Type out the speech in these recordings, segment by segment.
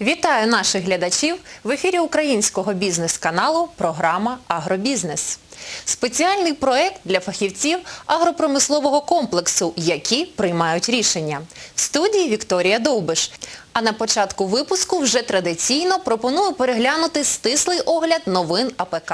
Вітаю наших глядачів в ефірі українського бізнес-каналу програма Агробізнес. Спеціальний проект для фахівців агропромислового комплексу, які приймають рішення. В студії Вікторія Довбиш. А на початку випуску вже традиційно пропоную переглянути стислий огляд новин АПК.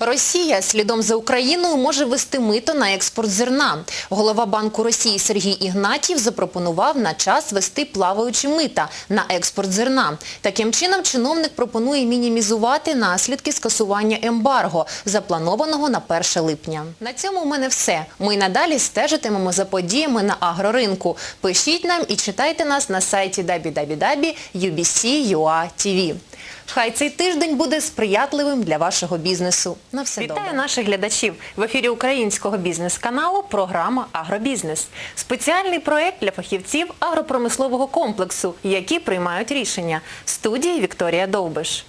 Росія слідом за Україною може вести мито на експорт зерна. Голова Банку Росії Сергій Ігнатів запропонував на час вести плаваючі мита на експорт зерна. Таким чином, чиновник пропонує мінімізувати наслідки скасування ембарго, запланованого на 1 липня. На цьому у мене все. Ми надалі стежитимемо за подіями на агроринку. Пишіть нам і читайте нас на сайті www.ubc.ua.tv. Хай цей тиждень буде сприятливим для вашого бізнесу. На все Вітаю добре. наших глядачів в ефірі українського бізнес-каналу програма Агробізнес. Спеціальний проект для фахівців агропромислового комплексу, які приймають рішення. В студії Вікторія Довбиш.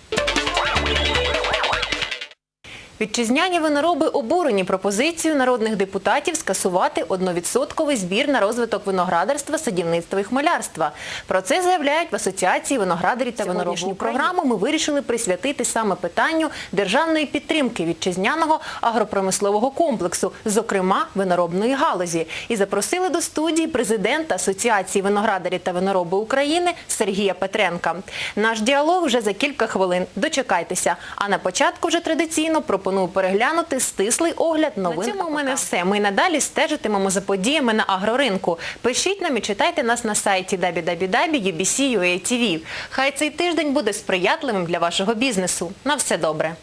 Вітчизняні винороби обурені пропозицією народних депутатів скасувати одновідсотковий збір на розвиток виноградарства, садівництва і хмелярства. Про це заявляють в Асоціації виноградарів та виноробів України. програму ми вирішили присвятити саме питанню державної підтримки вітчизняного агропромислового комплексу, зокрема виноробної галузі. І запросили до студії президента Асоціації виноградарів та винороби України Сергія Петренка. Наш діалог вже за кілька хвилин. Дочекайтеся. А на початку вже традиційно пропоную переглянути стислий огляд новин. На цьому у мене все. Ми надалі стежитимемо за подіями на агроринку. Пишіть нам і читайте нас на сайті www.ubc.ua.tv. Хай цей тиждень буде сприятливим для вашого бізнесу. На все добре.